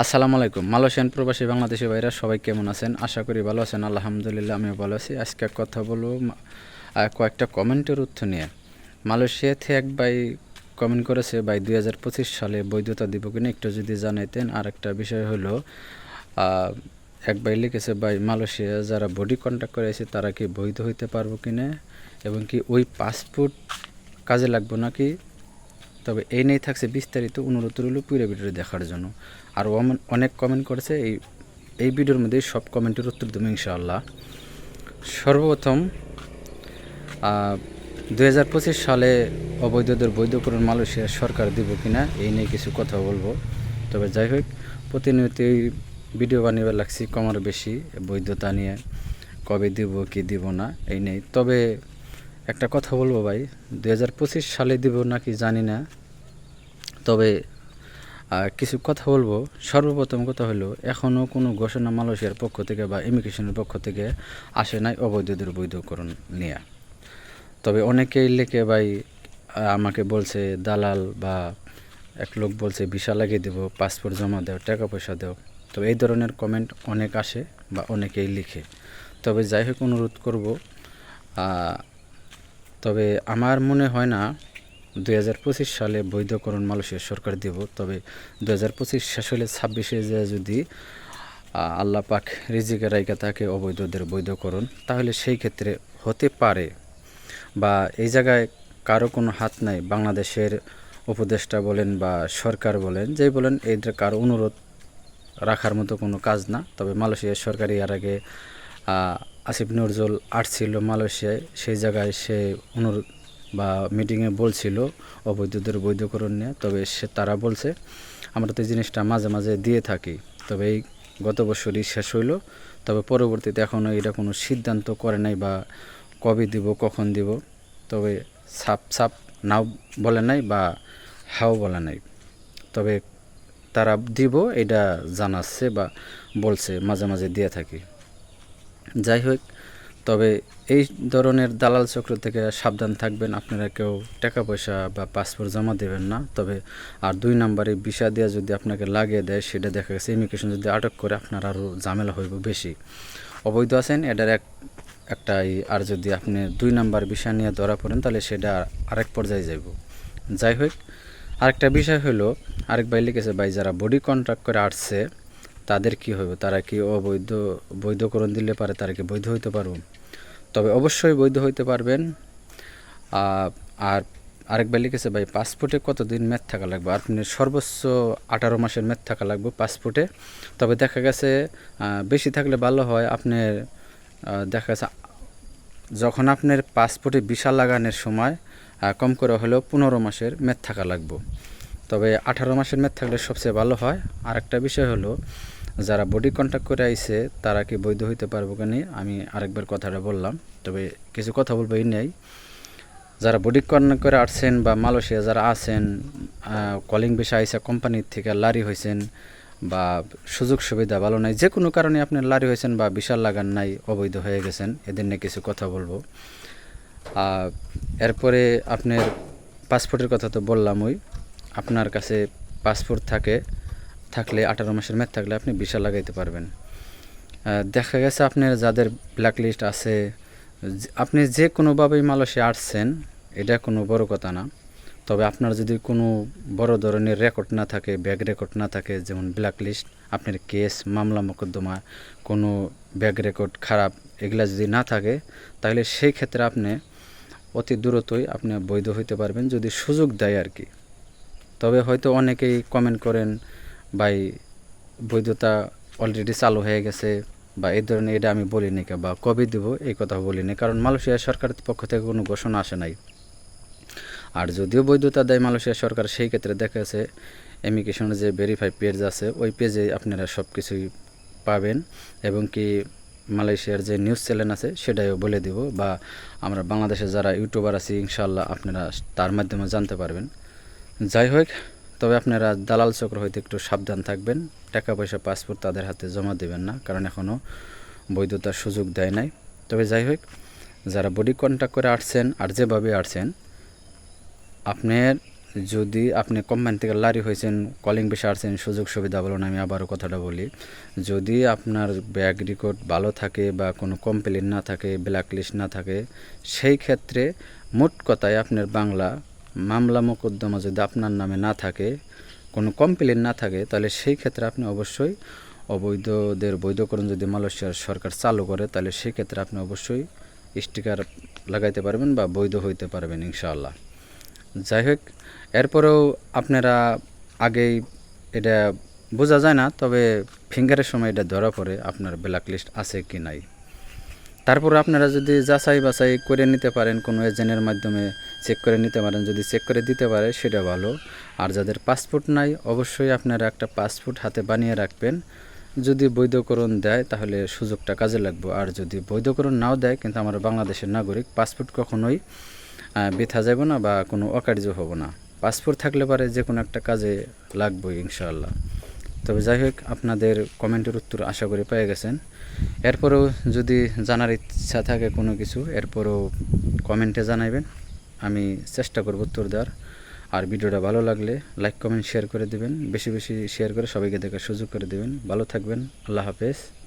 আসসালামু আলাইকুম। মালয়েশিয়ান প্রবাসী বাংলাদেশি ভাইরা সবাই কেমন আছেন? আশা করি ভালো আছেন। আলহামদুলিল্লাহ, আমিও ভালো আছি। আজকে কথা বলব কয়েকটা কমেন্টের উত্তর নিয়ে। মালয়েশিয়াতে এক ভাই কমেন্ট করেছে, ভাই, দুই হাজার পঁচিশ সালে বৈধতা দিব কিনা একটু যদি জানাইতেন। আর একটা বিষয় হলো এক ভাই লিখেছে, ভাই, মালয়েশিয়া যারা বডি কন্ট্যাক্ট করেছে তারা কি বৈধ হইতে পারব কিনা? এবং কি ওই পাসপোর্ট কাজে লাগবো নাকি? তবে এই নিয়ে থাকছে বিস্তারিত অনুরোধ রইল পুরো ভিডিওটি দেখার জন্য। আর অনেক কমেন্ট করেছে। এই এই ভিডিওর মধ্যে সব কমেন্টের উত্তর দেবো ইনশাআল্লাহ। সর্বপ্রথম দু হাজার পঁচিশ সালে অবৈধদের বৈধকরণ মালয়েশিয়া সরকার দিব কিনা, এই নিয়ে কিছু কথা বলব। তবে যাই হোক, প্রতিনিয়তই ভিডিও বানিয়ে লাগছি কমার বেশি, বৈধতা নিয়ে। কবে দিব, কি দিব না, এই নেই তবে একটা কথা বলব ভাই দু হাজার পঁচিশ সালে দিব নাকি জানি না। তবে কিছু কথা বলব। সর্বপ্রথম কথা হলো এখনও কোনো ঘোষণা মালয়েশিয়ার পক্ষ থেকে বা ইমিগ্রেশনের পক্ষ থেকে আসে নাই অবৈধদের বৈধকরণ নিয়ে। তবে অনেকেই লেখে, ভাই, আমাকে বলছে দালাল বা এক লোক বলছে ভিসা লাগিয়ে দেবো, পাসপোর্ট জমা দাও, টাকা পয়সা দাও। তো এই ধরনের কমেন্ট অনেক আসে বা অনেকেই লিখে। তবে যাই হোক, অনুরোধ করব। তবে আমার মনে হয় না দুই হাজার পঁচিশ সালে বৈধকরণ মালয়েশিয়া সরকার দেব, তবে দুই হাজার পঁচিশ শেষ হলে ছাব্বিশে যে যদি আল্লাহ পাক রিজিকে রাইকা তাকে অবৈধদের বৈধকরণ, তাহলে সেই ক্ষেত্রে হতে পারে। বা এই জায়গায় কারও কোনো হাত নাই, বাংলাদেশের উপদেষ্টা বলেন বা সরকার বলেন যেই বলেন এদের কারও অনুরোধ রাখার মতো কোনো কাজ না। তবে মালয়েশিয়ার সরকারি এর আগে আসিফ নজরুল আসছিল মালয়েশিয়ায়, সেই জায়গায় সে অনুরোধ বা মিটিংয়ে বলছিল অবৈধদের বৈধকরণ নিয়ে, তবে সে তারা বলছে, আমরা তো এই জিনিসটা মাঝে মাঝে দিয়ে থাকি, তবে এই গত বছরই শেষ হইল, তবে পরবর্তীতে এখনও এটা কোনো সিদ্ধান্ত করে নাই বা কবে দিব, কখন দিব, তবে সাপ সাপ নাও বলে নাই বা হাও বলে নাই। তবে তারা দিব, এটা জানাচ্ছে বা বলছে, মাঝে মাঝে দিয়ে থাকি। যাই হোক তবে এই ধরনের দালাল চক্র থেকে সাবধান থাকবেন। আপনারা কেউ টাকা পয়সা বা পাসপোর্ট জমা দেবেন না। তবে আর দুই নম্বরে ভিসা দেওয়া যদি আপনাকে লাগিয়ে দেয়, সেটা দেখা গেছে ইমিগ্রেশন যদি আটক করে, আপনার আরও ঝামেলা হইব বেশি। অবৈধ আছেন, এটার এক একটা আর যদি আপনি দুই নাম্বার বিষয় নিয়ে ধরা পড়েন, তাহলে সেটা আরেক পর্যায়ে যাইব। যাই হোক, আরেকটা বিষয় হলো, আরেক ভাই লিখেছে, ভাই, যারা বডি কন্ট্রাক্ট করে আসছে, তাদের কি হবে তারা কি অবৈধ, বৈধকরণ দিলে পারে? তারা কি বৈধ হইতে পারব? তবে অবশ্যই বৈধ হইতে পারবেন। আর আরেক ভাই লিখেছে, ভাই, পাসপোর্টে কতদিন মেয়াদ থাকা লাগবে? আপনি সর্বোচ্চ আঠারো মাসের মেয়াদ থাকা লাগবে পাসপোর্টে। তবে দেখা গেছে বেশি থাকলে ভালো হয় আপনার দেখা গেছে, যখন আপনার পাসপোর্টে ভিসা লাগানোর সময় কম করে হলেও পনেরো মাসের মেয়াদ থাকা লাগবে। তবে আঠারো মাসের মেয়াদ থাকলে সবচেয়ে ভালো হয়। আর একটা বিষয় হলো যারা বডি কন্ট্যাক্ট করে আইছে, তারা কি বৈধ হইতে পারব কিনা আমি আরেকবার কথাটা বললাম। তবে কিছু কথা বলব এই নেই যারা বডি কন্ট্যাক্ট করে আসছেন বা মালয়েশিয়া যারা আছেন কলিং বিষয় আইসা কোম্পানির থেকে লারি হয়েছেন বা সুযোগ সুবিধা ভালো নাই যে কোনো কারণে আপনি লারি হয়েছেন বা বিশাল লাগান নাই, অবৈধ হয়ে গেছেন, এদের নিয়ে কিছু কথা বলব। এরপরে আপনার পাসপোর্টের কথা তো বললামই, আপনার কাছে পাসপোর্ট থাকে থাকলে, আঠারো মাসের মেয়াদ থাকলে আপনি ভিসা লাগাইতে পারবেন। দেখা গেছে আপনার যাদের ব্ল্যাক লিস্ট আছে আপনি যে কোনোভাবেই মালয়েশিয়া আসছেন, এটা কোনো বড় কথা না। তবে আপনার যদি কোনো বড় ধরনের রেকর্ড না থাকে ব্যাগ রেকর্ড না থাকে, যেমন ব্ল্যাক লিস্ট আপনার কেস মামলা মোকদ্দমা, কোনো ব্যাগ রেকর্ড খারাপ, এগুলা যদি না থাকে, তাহলে সেই ক্ষেত্রে আপনি অতি দ্রুতই আপনি বৈধ হইতে পারবেন যদি সুযোগ দেয় আর কি। তবে হয়তো অনেকেই কমেন্ট করেন ভাই, বৈধতা অলরেডি চালু হয়ে গেছে বা এই ধরনের এটা আমি বলিনি বা কবে দেবো, এই কথা বলিনি কারণ মালয়েশিয়া সরকারের পক্ষ থেকে কোনো ঘোষণা আসে নাই। আর যদিও বৈধতা দেয় মালয়েশিয়া সরকার, সেই ক্ষেত্রে দেখা যাচ্ছে ইমিগ্রেশনের যে ভেরিফাই পেজ আছে, ওই পেজে আপনারা সব কিছুই পাবেন এবং কি মালয়েশিয়ার যে নিউজ চ্যানেল আছে সেটাও বলে দিব বা আমরা বাংলাদেশে যারা ইউটিউবার আছি ইনশাল্লাহ আপনারা তার মাধ্যমে জানতে পারবেন। যাই হোক তবে আপনারা দালাল চক্র হইতে একটু সাবধান থাকবেন। টাকা পয়সা পাসপোর্ট তাদের হাতে জমা দেবেন না, কারণ এখনও বৈধতার সুযোগ দেয় নাই। তবে যাই হোক, যারা বডি কন্ট্যাক্ট করে আসছেন আর যেভাবে আসছেন, আপনার যদি আপনি কোম্পানি থেকে লারি হয়েছেন কলিং বেশি আসছেন, সুযোগ সুবিধা বলুন, আমি আবারও কথাটা বলি। যদি আপনার ব্যাগ রেকর্ড ভালো থাকে বা কোনো কমপ্লেন না থাকে ব্ল্যাক লিস্ট না থাকে, সেই ক্ষেত্রে মোট কথায় আপনার বাংলা মামলা মোকদ্দমা যদি আপনার নামে না থাকে, কোনো কমপ্লেন না থাকে, তাহলে সেই ক্ষেত্রে আপনি অবশ্যই অবৈধদের বৈধকরণ যদি মালয়েশিয়ার সরকার চালু করে, তাহলে সেই ক্ষেত্রে আপনি অবশ্যই স্টিকার লাগাইতে পারবেন বা বৈধ হইতে পারবেন ইনশাআল্লাহ। যাই হোক, এরপরেও আপনারা আগেই এটা বোঝা যায় না, তবে ফিঙ্গারের সময় এটা ধরা পড়ে আপনার ব্ল্যাক লিস্ট আছে কি নাই। তারপর আপনারা যদি যাচাই বাছাই করে নিতে পারেন কোনো এজেন্টের মাধ্যমে, চেক করে নিতে পারেন, যদি চেক করে দিতে পারে সেটা ভালো। আর যাদের পাসপোর্ট নাই, অবশ্যই আপনারা একটা পাসপোর্ট হাতে বানিয়ে রাখবেন। যদি বৈধকরণ দেয়, তাহলে সুযোগটা কাজে লাগবে। আর যদি বৈধকরণ নাও দেয়, কিন্তু আমার বাংলাদেশের নাগরিক, পাসপোর্ট কখনোই বৃথা যাব না বা কোনো অকার্য হব না। পাসপোর্ট থাকলে পারে যে কোনো একটা কাজে লাগবে, ইনশাআল্লাহ। তবে যাই হোক, আপনাদের কমেন্টের উত্তর আশা করি পেয়ে গেছেন। এরপরেও যদি জানার ইচ্ছা থাকে কোনো কিছু, এরপরও কমেন্টে জানাইবেন। আমি চেষ্টা করব উত্তর দেওয়ার। আর ভিডিওটা ভালো লাগলে লাইক, কমেন্ট, শেয়ার করে দেবেন। বেশি বেশি শেয়ার করে সবাইকে দেখার সুযোগ করে দেবেন। ভালো থাকবেন। আল্লাহ হাফেজ।